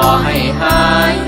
ขอให้หาย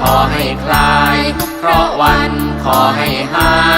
ขอให้คลาย เพราะวันขอให้หาย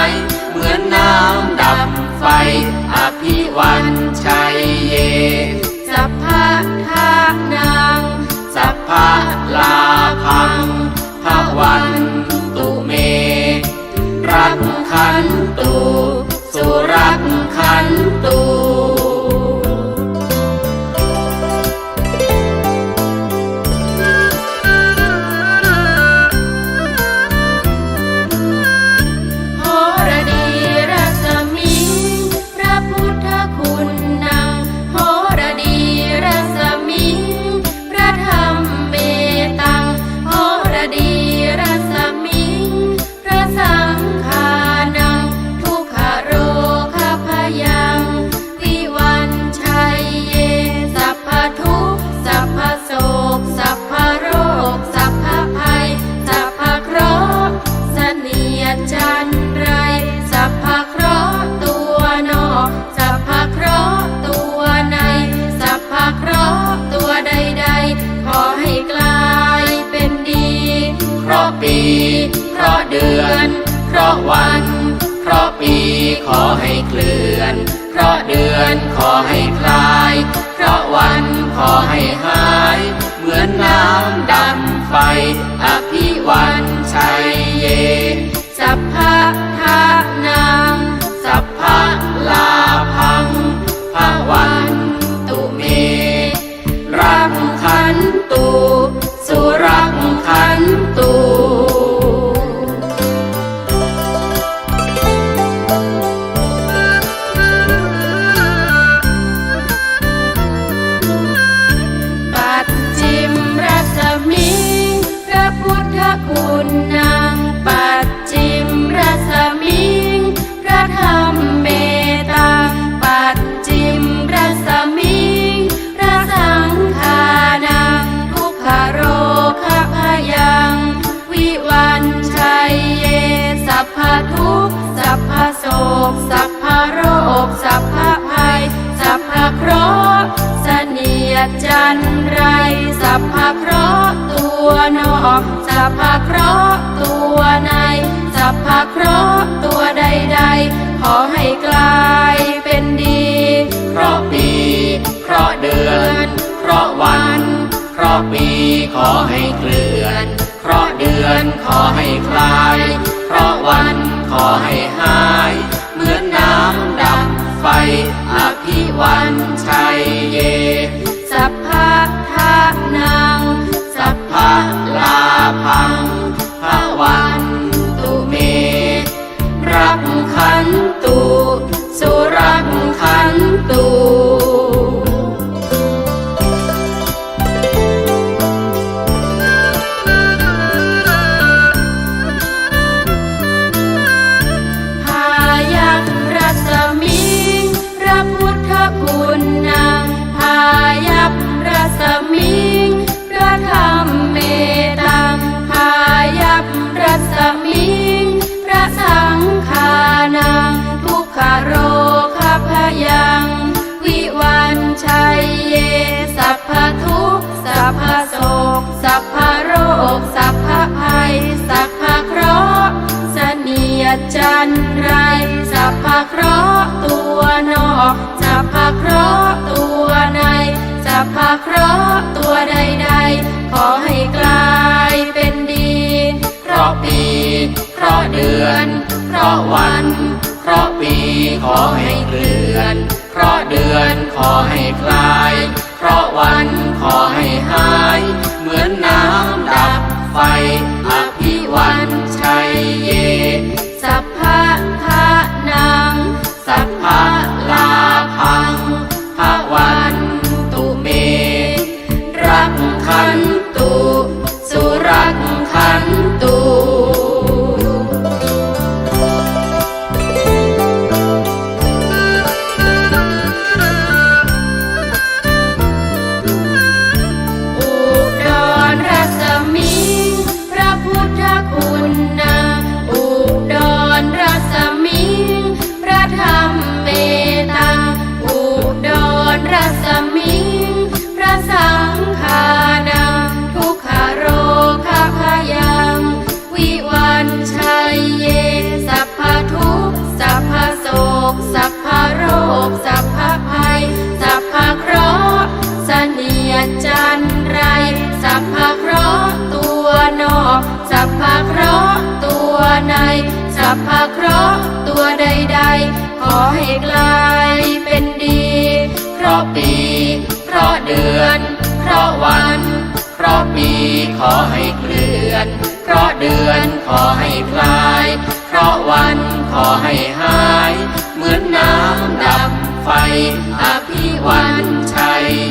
อนขอให้คลาย เพราะวันขอให้หาย เหมือนน้ำ ขอให้กลายเป็นดี เพราะปี เพราะเดือน เพราะวัน เพราะปีขอให้เคลื่อน ราะวัน เพราะปีขอให้เคลื่อน เพราะเดือนขอให้คลาย เพราะวันขอให้หาย เหมือนน้ำดับไฟ ปีขอให้เคลื่อน เพราะเดือนขอให้คลาย เพราะวันขอให้หาย เหมือนน้ำดับไฟ อภิวันชัย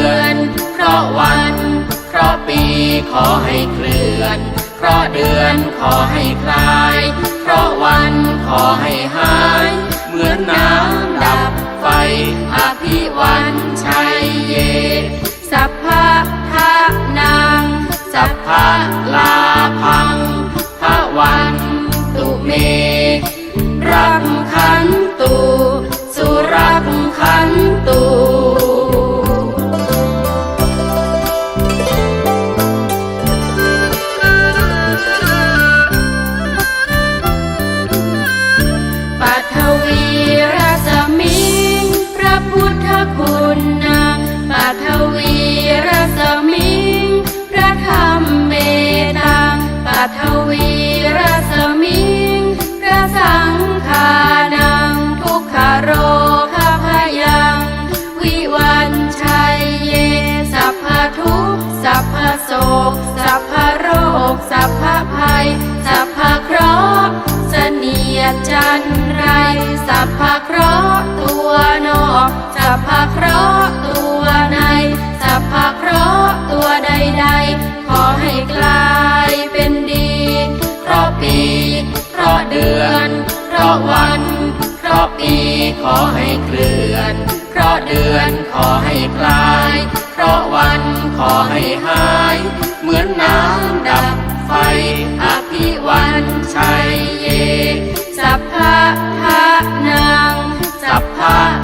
ือน เพราะวัน เพราะปีขอให้เคลื่อน เพราะเดือนขอให้คลาย เพราะวันขอให้หาย เหมือนน้ำดับไฟอภิวันชัยเย สัพพะทานางสัพพะลาพังพระวัน สัพพะเคราะห์ตัวใน สัพพะเคราะห์ตัวใดใดขอให้กลายเป็นดี เพราะปี เพราะเดือน เพราะวัน เพราะปีขอให้เคลื่อน เพราะเดือนขอให้กลาย เพราะวันขอให้หาย เหมือนน้ำดับไฟอภิวันชัยเย สัพพะทะนางสัพพะ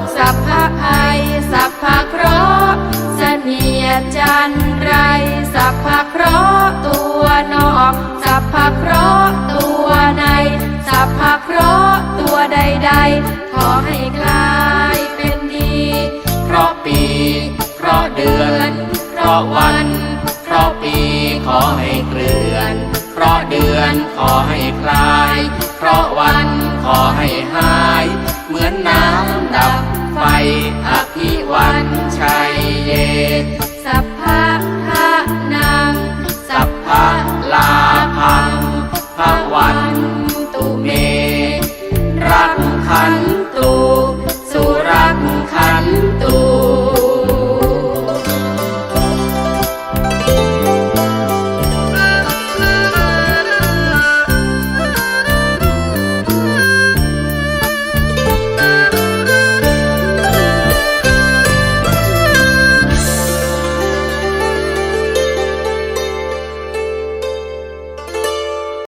กสัพพะภัยสัพพะเคราะห์เสนียจันไร สัพพะเคราะห์ตัวนอกสัพพะเคราะห์ตัวใน สัพพะเคราะห์ตัวใดๆ ขอให้กลายเป็นดีเพราะปี เพราะเดือน เพราะวัน เพราะปีขอให้ it.